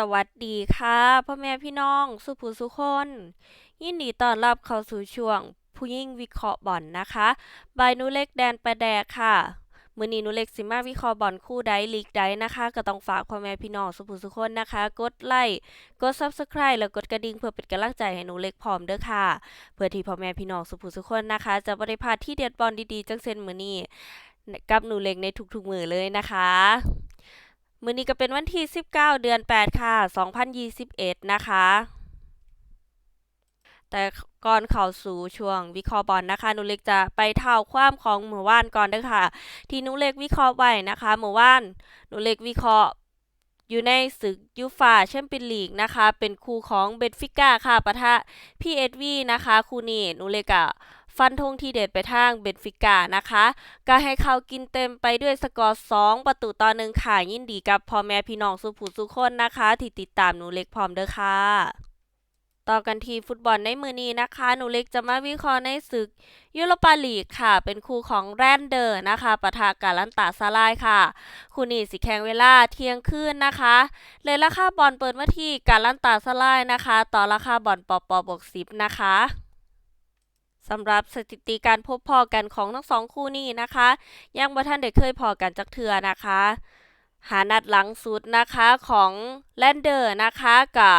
สวัสดีค่ะพ่อแม่พี่น้องสุภูสุคน ยินดีต้อนรับเข้าสู่ช่วง ผู้ยิ่งวิเคราะห์บอลนะคะบายนูเล็กแดนประแดกค่ะมื้อนี้นูเล็กสิมาวิเคราะห์บอลคู่ใดลีกใดนะคะ ก็ต้องฝากพ่อแม่พี่น้องสุภูสุคนนะคะ กดไลค์กด Subscribe แล้วกดกระดิ่งเพื่อเป็นกำลังใจให้หนูเล็กพร้อมเด้อค่ะ เพื่อที่พ่อแม่พี่น้องสุภูสุคนนะคะ จะบ่ได้พาที่เด็ดบอลดีๆจังเช่นมื้อนี้กับหนูเล็กในทุกๆมือเลยนะคะ มื้อนี้ก็เป็นวันที่ 19 เดือน 8 ค่ะ 2021 นะคะ แต่ก่อนเข้าสู่ช่วงวิเคราะห์บอลนะคะนูเล็กจะไปเท่าความของเมื่อวานก่อนเด้อค่ะ ที่นูเล็กวิเคราะห์ไว้นะคะเมื่อวานนูเล็กวิเคราะห์อยู่ในศึกยูฟาแชมเปี้ยนลีกนะคะ เป็นคู่ของเบนฟิก้าค่ะปะทะ PSV นะคะ คู่นี้นูเล็กอะ ฟันธงทีเด็ดไปทางเบนฟิก้านะคะ ก็ให้เขากินเต็มไปด้วยสกอร์ 2 ประตูต่อหนึ่งค่ะยินดีกับพ่อแม่พี่น้องสุภูสุคนนะคะ ที่ติดตามหนูเล็กพร้อมเด้อค่ะต่อกันที่ฟุตบอลในมือนี้นะคะ หนูเล็กจะมาวิเคราะห์ในศึกยูโรปาลีกค่ะ เป็นคู่ของแรนเดอร์นะคะปะทะกาลันตาซาลายค่ะ คู่นี้สิแข่งเวลาเที่ยงคืนนะคะ เลยราคาบอลเปิดมาที่กาลันตาซาลายนะคะ ต่อราคาบอลปอปอบวกสิบนะคะ สำหรับสถิติการพบพอกันของทั้งสองคู่นี้นะคะ ยังบ่ท่านได้เคยพอกันจักเทือนะคะ หานัดหลังสุดนะคะของแลนเดอร์นะคะกับ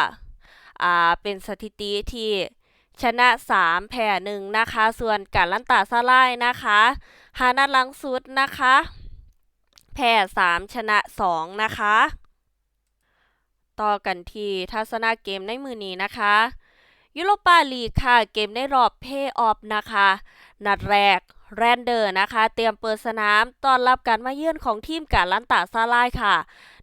อ่าเป็นสถิติที่ชนะ 3 แพ้1นะคะ ส่วนการลันตาซาไลนะคะหานัดหลังสุดนะคะ แพ้ 3 ชนะ 2 นะคะ ต่อกันที่ทัศนาเกมในมือนี้นะคะ ยูโรปาลีกค่ะ เกมในรอบเพย์ออฟนะคะ นัดแรกแรนเดอร์นะคะ เตรียมเปิดสนามต้อนรับการมาเยือนของทีมกาลันตาซาลายค่ะ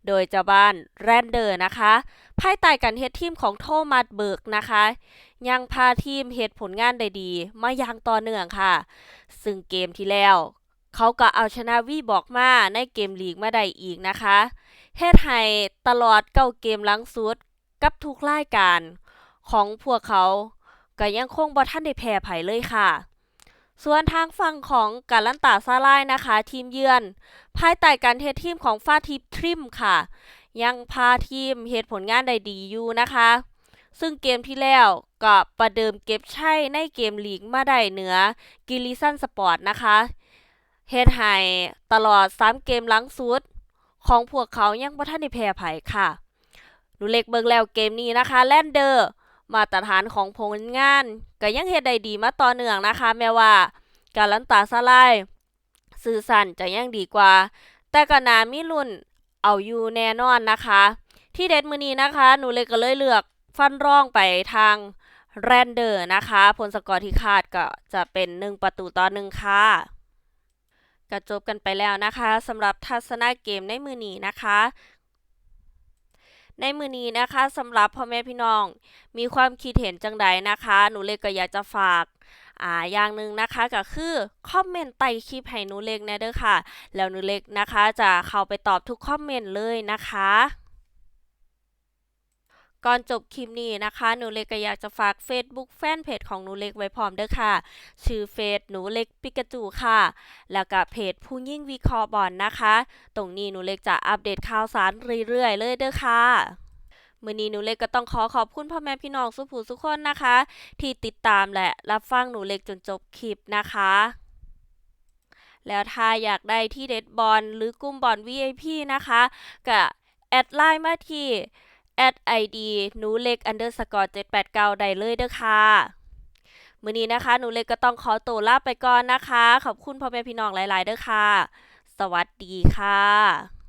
โดยเจ้าบ้านแรนเดอร์นะคะภายใต้การเฮ็ดทีมของโทมัสเบิร์กนะคะ ยังพาทีมเฮ็ดผลงานได้ดีมาอย่างต่อเนื่องค่ะ ซึ่งเกมที่แล้ว เขาก็เอาชนะวีบอกมาในเกมลีกมาได้อีกนะคะเฮ็ดให้ตลอดเก้าเกมหลังสุดกับทุกรายการ ของพวกเขาก็ยังคงบ่ทันได้แพ้ไผเลยค่ะ ส่วนทางฝั่งของกาลันตาซาลายนะคะ ทีมเยือน ภายใต้การเททีมของฟาทิปทริมค่ะ ยังพาทีมเฮ็ดผลงานได้ดีอยู่นะคะ ซึ่งเกมที่แล้วก็ประเดิมเก็บชัยในเกมลีกมาได้เหนือกิลิซันสปอร์ตนะคะเฮ็ดให้ตลอด 3 เกมหลังสุด ของพวกเขายังบ่ทันได้แพ้ไผค่ะหนูเล็กเบิงแล้วเกมนี้นะคะ แลนเดอร์ มาตรฐานของผลงาน ก็ยังเฮ็ดได้ดีมาต่อเนื่องนะคะ แม้ว่า การลันตาซาลายสื่อสั่นจะยังดีกว่า แต่ก็นามีรุ่นเอาอยู่แน่นอนนะคะ ที่เด็ดมือนี้นะคะ หนูเลยก็เลยเลือกฟันร่องไปทางแรนเดอร์นะคะ ผลสกอร์ที่คาดก็จะเป็น 1 ประตูต่อ1ค่ะก็จบกันไปแล้วนะคะสำหรับทัศนาเกมในมือนี้นะคะ ในมือนี้นะคะสำหรับพ่อแม่พี่น้อง มีความคิดเห็นจังใดนะคะ หนูเล็กก็อยากจะฝากอ่าอย่างหนึ่งนะคะก็คือคอมเมนต์ใต้คลิปให้หนูเล็กนะเด้อค่ะ แล้วหนูเล็กนะคะ จะเข้าไปตอบทุกคอมเมนต์เลยนะคะ ก่อนจบคลิปนี้นะคะ หนูเล็กก็อยากจะฝาก Facebook แฟนเพจของหนูเล็กไว้พร้อมเด้อค่ะ ชื่อเฟซหนูเล็กปิกาจูค่ะ แล้วก็เพจผู้ยิ่งวิเคราะห์บอลนะคะ ตรงนี้หนูเล็กจะอัปเดตข่าวสารเรื่อยๆ เลยเด้อค่ะมือนี้หนูเล็กก็ต้องขอขอบคุณพ่อแม่พี่น้องสุภูสุคนนะคะ ที่ติดตามและรับฟังหนูเล็กจนจบคลิปนะคะ แล้วถ้าอยากได้ที่เด็ดบอลหรือกลุ่มบอล VIP นะคะก็แอดไลน์มาที่ @id หนูเล็ก underscore 789 ได้เลยเด้อค่ะมือนี้นะคะ หนูเล็กก็ต้องขอตัวลาไปก่อนนะคะ ขอบคุณพ่อแม่พี่น้องหลาย ๆ เด้อค่ะ สวัสดีค่ะ